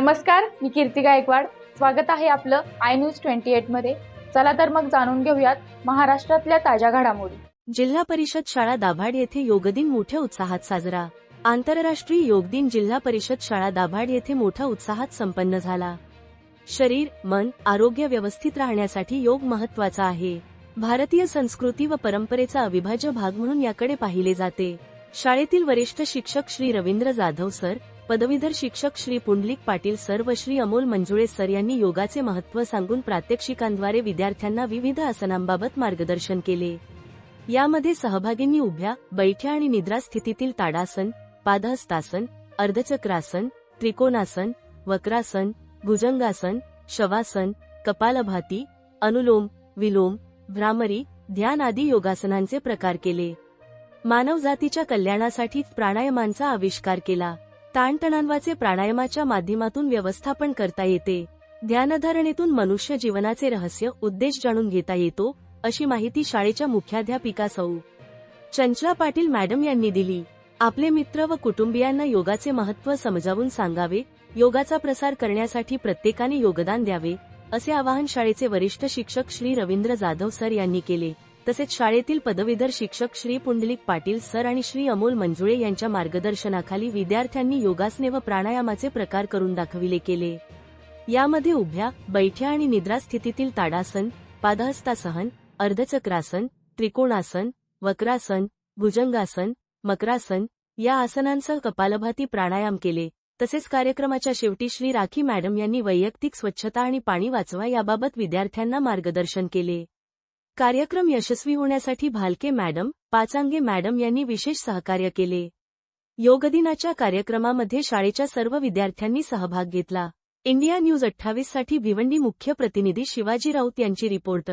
नमस्कार मी कीर्ती गायकवाड. स्वागत आहे आपलं आय न्यूज ट्वेंटी एटमध्ये. चला तर मग जाणून घेऊयात महाराष्ट्रातल्या ताज्या घडामोडी. जिल्हा परिषद शाळा दाभाड येथे योगदिन मोठ्या उत्साहात साजरा. आंतरराष्ट्रीय योग दिन जिल्हा परिषद शाळा दाभाड येथे मोठ्या उत्साहात संपन्न झाला. शरीर मन आरोग्य व्यवस्थित राहण्यासाठी योग महत्त्वाचा आहे. भारतीय संस्कृती व परंपरेचा अविभाज्य भाग म्हणून याकडे पाहिले जाते. शाळेतील वरिष्ठ शिक्षक श्री रवींद्र जाधव सर पदवीधर शिक्षक श्री पुंडलिक पाटील सर व श्री अमोल मंजुळे सर यांनी योगाचे महत्त्व सांगून प्रात्यक्षिकांद्वारे विद्यार्थ्यांना विविध आसनांबाबत मार्गदर्शन केले. यामध्ये सहभागींनी उभ्या बैठ्या आणि निद्रा स्थितीतील ताडासन पादहस्तासन अर्धचक्रासन त्रिकोणासन वक्रासन भुजंगासन शवासन कपालभाती अनुलोम विलोम भ्रामरी ध्यान आदी योगासनांचे प्रकार केले. मानवजातीच्या कल्याणासाठी प्राणायामांचा आविष्कार केला. ताणतणांवाचे प्राणायामाच्या माध्यमातून व्यवस्थापन करता येते. ध्यानधारणेतून मनुष्य जीवनाचे रहस्य उद्देश जाणून घेता येतो अशी माहिती शाळेच्या मुख्याध्यापिका सौ. चंचला पाटील मॅडम यांनी दिली. आपले मित्र व कुटुंबियांना योगाचे महत्त्व समजावून सांगावे योगाचा प्रसार करण्यासाठी प्रत्येकाने योगदान द्यावे असे आवाहन शाळेचे वरिष्ठ शिक्षक श्री रवींद्र जाधव सर यांनी केले. तसेच शाळेतील पदवीधर शिक्षक श्री पुंडलिक पाटील सर आणि श्री अमोल मंजुळे यांच्या मार्गदर्शनाखाली विद्यार्थ्यांनी योगासने व प्राणायामाचे प्रकार करून दाखविले केले. यामध्ये उभ्या बैठ्या आणि निद्रा स्थितीतील ताडासन पादहस्तासहन अर्धचक्रासन त्रिकोणासन वक्रासन भुजंगासन मकरासन या आसनांसह कपालभाती प्राणायाम केले. तसेच कार्यक्रमाच्या शेवटी श्री राखी मॅडम यांनी वैयक्तिक स्वच्छता आणि पाणी वाचवा याबाबत विद्यार्थ्यांना मार्गदर्शन केले. कार्यक्रम यशस्वी होण्यासाठी भालके मॅडम पाचांगे मॅडम यांनी विशेष सहकार्य केले. योगदिनाच्या कार्यक्रमामध्ये शाळेच्या सर्व विद्यार्थ्यांनी सहभाग घेतला. इंडिया न्यूज अठ्ठावीससाठी भिवंडी मुख्य प्रतिनिधी शिवाजी राऊत यांची रिपोर्ट.